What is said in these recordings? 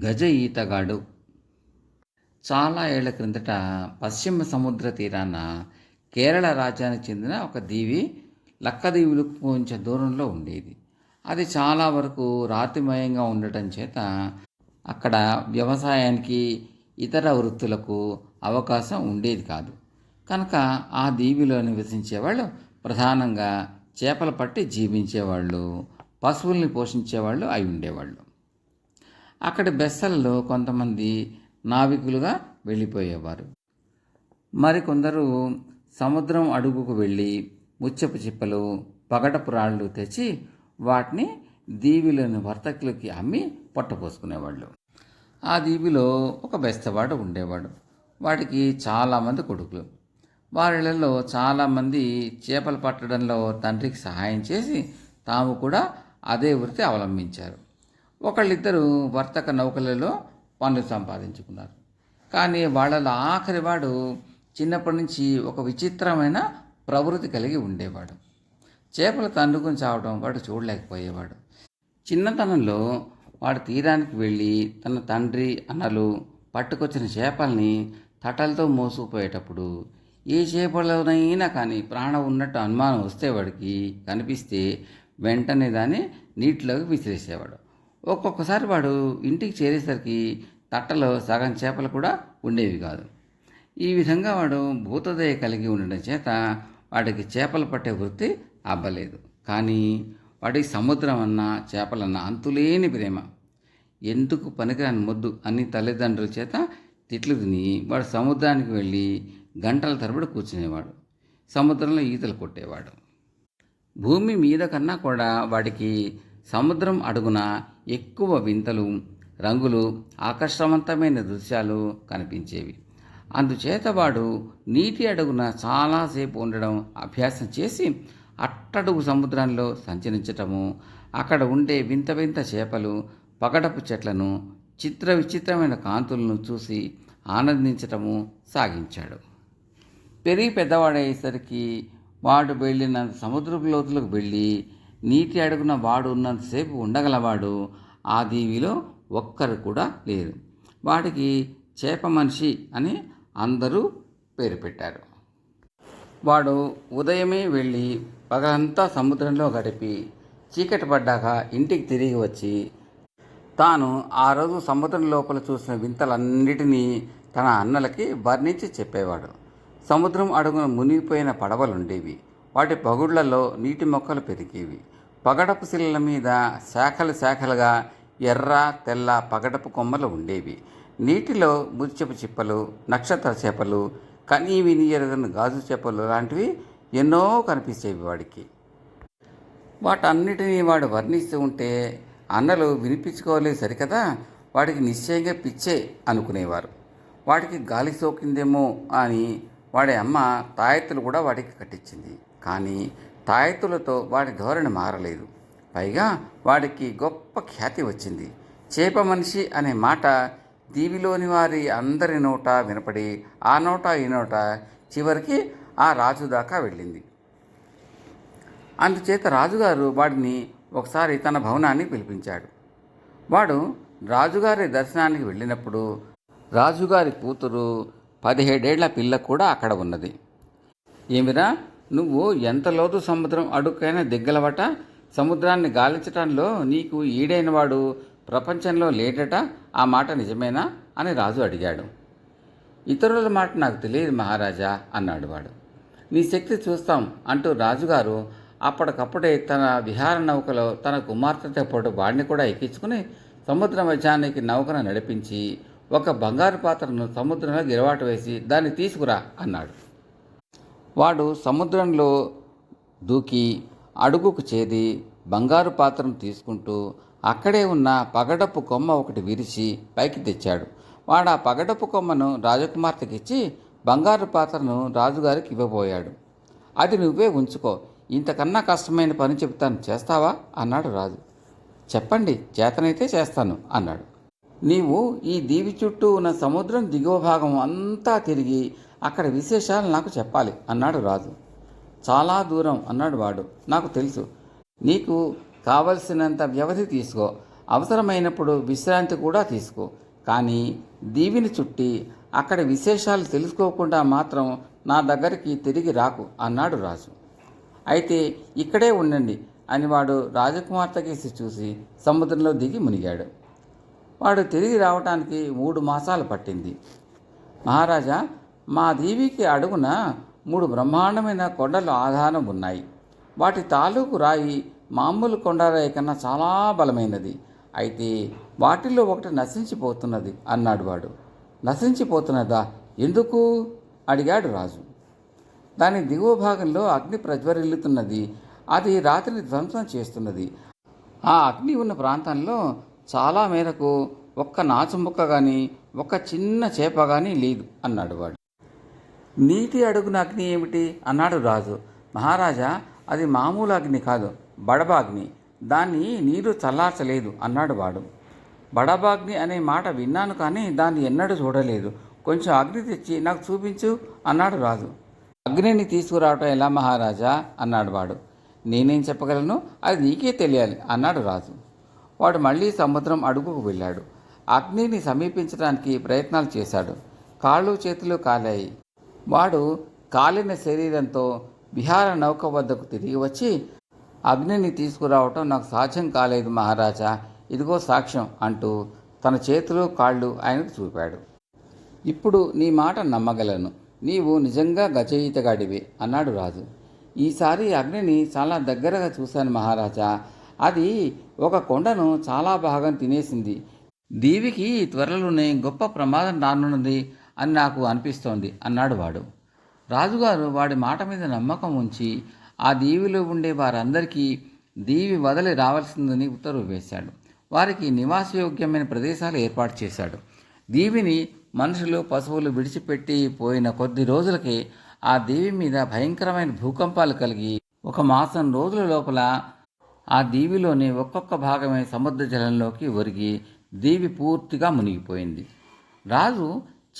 గజ ఈతగాడు చాలా ఏళ్ళ క్రిందట పశ్చిమ సముద్ర తీరాన కేరళ రాజ్యానికి చెందిన ఒక దీవి లక్కదీవులకు కొంచెం దూరంలో ఉండేది. అది చాలా వరకు రాతిమయంగా ఉండటం చేత అక్కడ వ్యవసాయానికి ఇతర వృత్తులకు అవకాశం ఉండేది కాదు. కనుక ఆ దీవిలో నివసించేవాళ్ళు ప్రధానంగా చేపలు పట్టి జీవించేవాళ్ళు పశువుల్ని పోషించేవాళ్ళు అయి ఉండేవాళ్ళు. అక్కడి బెస్సల్లో కొంతమంది నావికులుగా వెళ్ళిపోయేవారు. మరికొందరు సముద్రం అడుగుకు వెళ్ళి ముచ్చపు చిప్పలు పగడపు రాళ్ళు తెచ్చి వాటిని దీవిలోని వర్తకులకి అమ్మి పొట్టపోసుకునేవాళ్ళు. ఆ దీవిలో ఒక బెస్తవాడు ఉండేవాడు. వాడికి చాలామంది కొడుకులు. వారిలో చాలామంది చేపలు పట్టడంలో తండ్రికి సహాయం చేసి తాము కూడా అదే వృత్తి అవలంబించారు. ఒకళ్ళిద్దరు వర్తక నౌకలలో పనులు సంపాదించుకున్నారు. కానీ వాళ్ళలో ఆఖరి వాడు చిన్నప్పటి నుంచి ఒక విచిత్రమైన ప్రవృత్తి కలిగి ఉండేవాడు. చేపలు తండుకుని చావడం వాడు చూడలేకపోయేవాడు. చిన్నతనంలో వాడు తీరానికి వెళ్ళి తన తండ్రి అన్నలు పట్టుకొచ్చిన చేపల్ని తటలతో మోసుకుపోయేటప్పుడు ఏ చేపలనైనా కానీ ప్రాణం ఉన్నట్టు అనుమానం వస్తే వాడికి కనిపిస్తే వెంటనే దాన్ని నీటిలోకి విసిరేసేవాడు. ఒక్కొక్కసారి వాడు ఇంటికి చేరేసరికి తట్టలో సగం చేపలు కూడా ఉండేవి కాదు. ఈ విధంగా వాడు భూతదయ కలిగి ఉండడం చేత వాడికి చేపలు పట్టే వృత్తి అబ్బలేదు. కానీ వాడికి సముద్రం అన్న చేపలన్న అంతులేని ప్రేమ. ఎందుకు పనికిరాని మొద్దు అన్ని తల్లిదండ్రుల చేత తిట్లు తిని వాడు సముద్రానికి వెళ్ళి గంటల తరబడి కూర్చునేవాడు. సముద్రంలో ఈతలు కొట్టేవాడు. భూమి మీద కన్నా కూడా వాడికి సముద్రం అడుగున ఎక్కువ వింతలు రంగులు ఆకర్షవంతమైన దృశ్యాలు కనిపించేవి. అందుచేత వాడు నీటి అడుగున చాలాసేపు ఉండడం అభ్యాసం చేసి అట్టడుగు సముద్రంలో సంచరించటము అక్కడ ఉండే వింత వింత చేపలు పగడపు చెట్లను చిత్ర విచిత్రమైన కాంతులను చూసి ఆనందించటము సాగించాడు. పెరిగి పెద్దవాడయ్యేసరికి వాడు వెళ్ళిన సముద్రపు లోతులకు వెళ్ళి నీటి అడుగున వాడు ఉన్నంతసేపు ఉండగలవాడు ఆ దీవిలో ఒక్కరు కూడా లేరు. వాడికి చేప మనిషి అని అందరూ పేరు పెట్టారు. వాడు ఉదయమే వెళ్ళి పగలంతా సముద్రంలో గడిపి చీకటి పడ్డాక ఇంటికి తిరిగి వచ్చి తాను ఆ రోజు సముద్రం లోపల చూసిన వింతలన్నిటినీ తన అన్నలకి వర్ణించి చెప్పేవాడు. సముద్రం అడుగున మునిగిపోయిన పడవలుండేవి. వాటి పగుళ్ళలో నీటి మొక్కలు పెరిగేవి. పగడపు శిలల మీద శాఖలు శాఖలుగా ఎర్ర తెల్ల పగడపు కొమ్మలు ఉండేవి. నీటిలో మురిచెపు చిప్పలు నక్షత్ర చేపలు కనీ విని ఎరగని గాజు చేపలు లాంటివి ఎన్నో కనిపించేవి వాడికి. వాటన్నిటినీ వాడు వర్ణిస్తూ ఉంటే అన్నలు వినిపించుకోలేదు సరికదా? వాడికి నిశ్చయంగా పిచ్చే అనుకునేవారు. వాడికి గాలి సోకిందేమో అని వాడి అమ్మ తాయెత్తులు కూడా వాడికి కట్టించింది. కానీ తాయెత్తులతో వాడి ధోరణి మారలేదు. పైగా వాడికి గొప్ప ఖ్యాతి వచ్చింది. చేప మనిషి అనే మాట దీవిలోని వారి అందరి నోట వినపడి ఆ నోట ఈ నోట చివరికి ఆ రాజు దాకా వెళ్ళింది. అందుచేత రాజుగారు వాడిని ఒకసారి తన భవనాన్ని పిలిపించాడు. వాడు రాజుగారి దర్శనానికి వెళ్ళినప్పుడు రాజుగారి కూతురు పదిహేడేళ్ళ పిల్ల కూడా అక్కడ ఉన్నది. ఏమిరా? నువ్వు ఎంత లోతు సముద్రం అడుక్కైనా దిగ్గలవట? సముద్రాన్ని గాలించటంలో నీకు ఈడైనవాడు ప్రపంచంలో లేటట ఆ మాట నిజమేనా? అని రాజు అడిగాడు. ఇతరుల మాట నాకు తెలియదు మహారాజా అన్నాడు వాడు. నీ శక్తి చూస్తాం అంటూ రాజుగారు అప్పటికప్పుడే తన విహార నౌకలో తన కుమార్తెతో పాటు వాడిని కూడా ఎక్కించుకుని సముద్ర మధ్యానికి నౌకను నడిపించి ఒక బంగారు పాత్రను సముద్రంలో గిరవాటు వేసి దాన్ని తీసుకురా అన్నాడు. వాడు సముద్రంలో దూకి అడుగుకు చేరి బంగారు పాత్రను తీసుకుంటూ అక్కడే ఉన్న పగడపు కొమ్మ ఒకటి విరిచి పైకి తెచ్చాడు. వాడు ఆ పగడపు కొమ్మను రాజకుమార్తెకిచ్చి బంగారు పాత్రను రాజుగారికి ఇవ్వబోయాడు. అది నువ్వే ఉంచుకో. ఇంతకన్నా కష్టమైన పని చెబుతాను చేస్తావా? అన్నాడు రాజు. చెప్పండి చేతనైతే చేస్తాను అన్నాడు. నీవు ఈ దీవి చుట్టూ ఉన్న సముద్రం దిగువ భాగం అంతా తిరిగి అక్కడ విశేషాలు నాకు చెప్పాలి అన్నాడు రాజు. చాలా దూరం అన్నాడు వాడు. నాకు తెలుసు. నీకు కావలసినంత వ్యవధి తీసుకో. అవసరమైనప్పుడు విశ్రాంతి కూడా తీసుకో. కానీ దీవిని చుట్టి అక్కడ విశేషాలు తెలుసుకోకుండా మాత్రం నా దగ్గరికి తిరిగి రాకు అన్నాడు రాజు. అయితే ఇక్కడే ఉండండి అని వాడు రాజకుమార్తెకేసి చూసి సముద్రంలో దిగి మునిగాడు. వాడు తిరిగి రావటానికి మూడు మాసాలు పట్టింది. మహారాజా మా దీవికి అడుగున మూడు బ్రహ్మాండమైన కొండలు ఆధారం ఉన్నాయి. వాటి తాలూకు రాయి మామూలు కొండరాయి కన్నా చాలా బలమైనది. అయితే వాటిల్లో ఒకటి నశించిపోతున్నది అన్నాడు వాడు. నశించిపోతున్నదా? ఎందుకు? అడిగాడు రాజు. దాని దిగువ భాగంలో అగ్ని ప్రజ్వరిల్లుతున్నది. అది రాత్రిని ధ్వంసం చేస్తున్నది. ఆ అగ్ని ఉన్న ప్రాంతంలో చాలా మేరకు ఒక్క నాచు ముక్క కానీ ఒక్క చిన్న చేప కానీ లేదు అన్నాడు వాడు. నీటి అడుగున అగ్ని ఏమిటి? అన్నాడు రాజు. మహారాజా అది మామూలు అగ్ని కాదు బడబాగ్ని. దాన్ని నీరు చల్లార్చలేదు అన్నాడు వాడు. బడబాగ్ని అనే మాట విన్నాను కానీ దాన్ని ఎన్నడూ చూడలేదు. కొంచెం అగ్ని తెచ్చి నాకు చూపించు అన్నాడు రాజు. అగ్నిని తీసుకురావటం ఎలా మహారాజా? అన్నాడు వాడు. నేనేం చెప్పగలను? అది నీకే తెలియాలి అన్నాడు రాజు. వాడు మళ్ళీ సముద్రం అడుగుకు వెళ్ళాడు. అగ్నిని సమీపించడానికి ప్రయత్నాలు చేశాడు. కాళ్ళు చేతులు కాలాయి. వాడు కాలిన శరీరంతో విహార నౌక వద్దకు తిరిగి వచ్చి అగ్నిని తీసుకురావటం నాకు సాధ్యం కాలేదు మహారాజా. ఇదిగో సాక్ష్యం అంటూ తన చేతులు కాళ్ళు ఆయనకు చూపాడు. ఇప్పుడు నీ మాట నమ్మగలను. నీవు నిజంగా గజయితగాడివే అన్నాడు రాజు. ఈసారి అగ్నిని చాలా దగ్గరగా చూశాను మహారాజా. అది ఒక కొండను చాలా భాగం తినేసింది. దీవికి త్వరలోనే గొప్ప ప్రమాదం రానున్నది అని నాకు అనిపిస్తోంది అన్నాడు వాడు. రాజుగారు వాడి మాట మీద నమ్మకం ఉంచి ఆ దీవిలో ఉండే వారందరికీ దీవి వదిలి రావాల్సిందని ఉత్తర్వు వేశాడు. వారికి నివాసయోగ్యమైన ప్రదేశాలు ఏర్పాటు చేశాడు. దీవిని మనుషులు పశువులు విడిచిపెట్టి పోయిన కొద్ది రోజులకే ఆ దీవి మీద భయంకరమైన భూకంపాలు కలిగి ఒక మాసం రోజుల లోపల ఆ దీవిలోని ఒక్కొక్క భాగమే సముద్ర జలంలోకి ఒరిగి దీవి పూర్తిగా మునిగిపోయింది. రాజు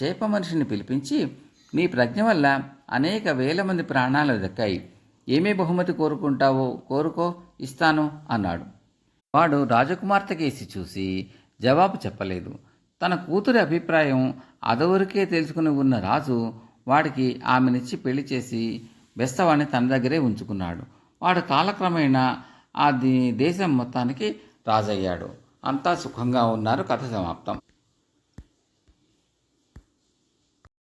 చేప మనిషిని పిలిపించి మీ ప్రజ్ఞ వల్ల అనేక వేల మంది ప్రాణాలు దక్కాయి. ఏమే బహుమతి కోరుకుంటావో కోరుకో ఇస్తాను అన్నాడు. వాడు రాజకుమార్తెకేసి చూసి జవాబు చెప్పలేదు. తన కూతురి అభిప్రాయం అదవరకే తెలుసుకుని ఉన్న రాజు వాడికి ఆమెనిచ్చి పెళ్ళి చేసి బెస్తవాణ్ణి తన దగ్గరే ఉంచుకున్నాడు. వాడు కాలక్రమేణా ఆ దేశం మొత్తానికి రాజయ్యాడు. అంతా సుఖంగా ఉన్నారు. కథ సమాప్తం.